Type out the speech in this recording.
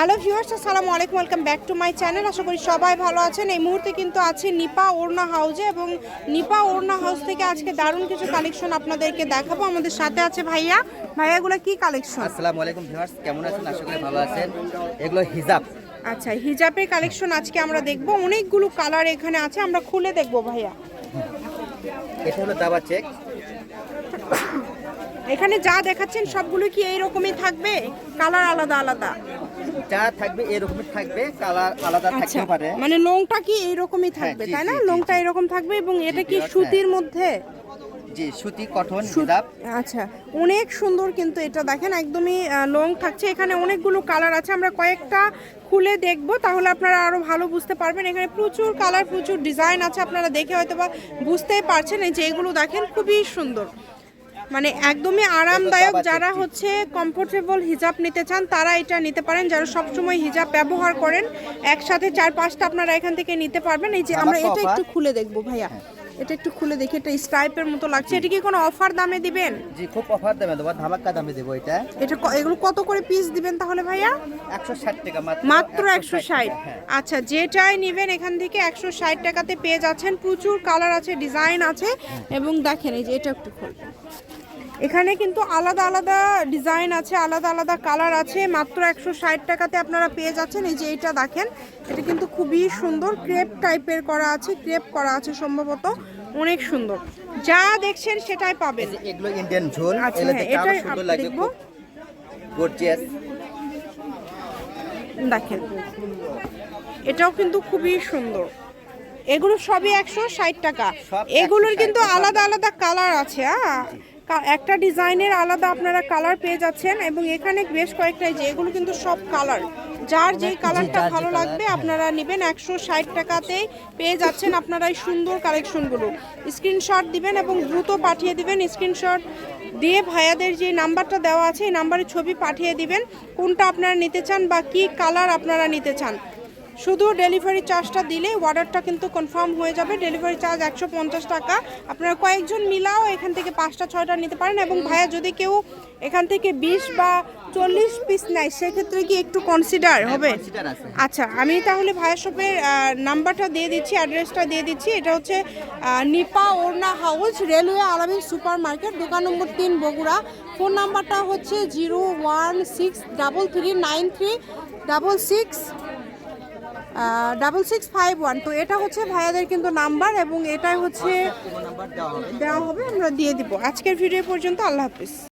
Hello viewers আসসালামু আলাইকুম welcome back to my channel. আশা করি সবাই ভালো আছেন। এই মুহূর্তে কিন্তু আছে নিপা ওড়না হাউজে এবং নিপা ওড়না হাউস থেকে আজকে দারুণ কিছু কালেকশন আপনাদেরকে দেখাবো। আমাদের সাথে আছে ভাইয়া। ভাইয়াগুলো কি কালেকশন? আসসালামু আলাইকুম ভিউয়ার্স কেমন আছেন? আশা করি ভালো আছেন। এগুলো হিজাব। আচ্ছা হিজাবের কালেকশন আজকে আমরা দেখব। অনেকগুলো কালার এখানে আছে আমরা খুলে দেখব ভাইয়া। এটা হলো দাবা চেক। এখানে যা দেখাচ্ছেন সবগুলো কি এই রকমই থাকবে? কালার আলাদা আলাদা। যা থাকবে এরকমই থাকবে কালার আলাদা আচ্ছা থাকতে পারে। মানে লোংটা কি এইরকমই থাকবে তাই না? লোংটা এরকম থাকবে এবং এটা কি সুতির মধ্যে? জি সুতি কটন হিজাব আচ্ছা অনেক সুন্দর কিন্তু এটা দেখেন একদমই লং থাকছে। এখানে অনেকগুলো কালার আছে আমরা কয়েকটা খুলে দেখব তাহলে আপনারা আরও ভালো বুঝতে পারবেন। এখানে প্রচুর কালার প্রচুর ডিজাইন আছে আপনারা দেখে হয়তো বা বুঝতেই পারছেন। এই যে এগুলো দেখেন খুবই সুন্দর। মানে একদমই আরামদায়ক যারা হচ্ছে কমফোর্টেবল হিজাব নিতে চান তারা এটা নিতে পারেন। যারা সবসময় হিজাব ব্যবহার করেন একসাথে চার পাঁচটা আপনারা এখান থেকে নিতে পারবেন। এই যে আমরা এটা একটু খুলে দেখব ভাইয়া। এটা একটু খুলে দেখি এটা স্ট্রাইপের মতো লাগছে। এটা কি কোনো অফার দামে দিবেন? জি খুব অফার দামে দেবো ধামাক্কা দামে দেবো এটা। এটা ক- এগুলো কত করে পিস দিবেন তাহলে ভাইয়া? একশো ষাট টাকা মাত্র মাত্র একশো ষাট। হ্যাঁ। আচ্ছা যেটাই নেবেন এখান থেকে একশো ষাট টাকাতে পেয়ে যাচ্ছেন। প্রচুর কালার আছে ডিজাইন আছে। এবং দেখেন এই যে এটা একটু খুলবেন। এখানে কিন্তু আলাদা আলাদা ডিজাইন আছে আলাদা আলাদা কালার আছে মাত্র একশো ষাট টাকাতে আপনারা পেয়ে যাচ্ছেন। এই যে এটা দেখেন এটা কিন্তু খুবই সুন্দর ক্রেপ টাইপের করা আছে ক্রেপ করা আছে সম্ভবত অনেক সুন্দর। যা দেখছেন সেটাই পাবেন। এগুলো ইন্ডিয়ান ঝোল আচ্ছা, হ্যাঁ, এটাই সুন্দর লাগে দেখব। গর্জিয়াস দেখেন এটাও কিন্তু খুবই সুন্দর। এগুলো সবই একশো ষাট টাকা। এগুলোর কিন্তু আলাদা আলাদা কালার আছে হ্যাঁ? একটা ডিজাইনের আলাদা আপনারা কালার পেয়ে যাচ্ছেন এবং এখানে বেশ কয়েকটাই যে এগুলো কিন্তু সব কালার। যার যেই কালারটা ভালো লাগবে হ্যাঁ। আপনারা নেবেন একশো ষাট টাকাতেই। পেয়ে যাচ্ছেন আপনারা এই সুন্দর কালেকশনগুলো। স্ক্রিনশট দিবেন এবং দ্রুত পাঠিয়ে দিবেন। স্ক্রিনশট দিয়ে ভাইয়াদের যে নাম্বারটা দেওয়া আছে এই নাম্বারে ছবি পাঠিয়ে দিবেন। কোনটা আপনারা নিতে চান বা কি কালার আপনারা নিতে চান। শুধু ডেলিভারি চার্জটা দিলে অর্ডারটা কিন্তু কনফার্ম হয়ে যাবে। ডেলিভারি চার্জ একশো পঞ্চাশ টাকা। আপনারা কয়েকজন মিলাও এখান থেকে পাঁচটা ছয়টা নিতে পারেন এবং ভাইয়া যদি কেউ এখান থেকে বিশ বা চল্লিশ পিস নেয় সেক্ষেত্রে কি একটু কনসিডার হবে? আচ্ছা আমি তাহলে ভাইয়া শপের নাম্বারটা দিয়ে দিচ্ছি অ্যাড্রেসটা দিয়ে দিচ্ছি। এটা হচ্ছে নিপা ওড়না house railway Alamin super market দোকান নম্বর তিন বগুড়া। ফোন নাম্বারটা হচ্ছে zero one six double three nine three double six double six five one তো এটা হচ্ছে ভাইয়াদের কিন্তু নাম্বার এবং এটাই হচ্ছে দেওয়া হবে। দেওয়া হবে আমরা দিয়ে দিব। আজকের ভিডিও পর্যন্ত আল্লাহ হাফিজ।